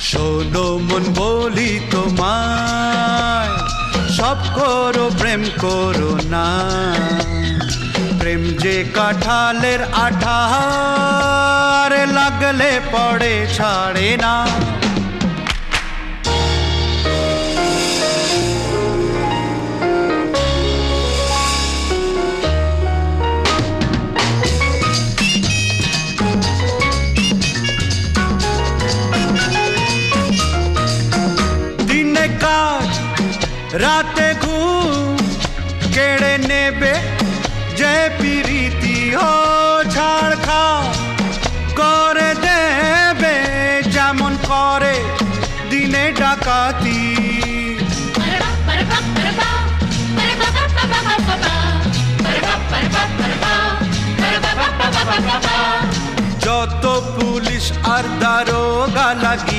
শোনো মন, বলি তোমায়, সব করো, প্রেম করো না। প্রেম যে কাঠালের আঠার লাগলে পড়ে, ছাড়ে না। রাতে ঘুম কেড়ে নেবে যে পিরিতি ও ছাড় খা করে দেবে যেমন করে দিনে ডাকাতি যত পুলিশ আর দারোগা লাগি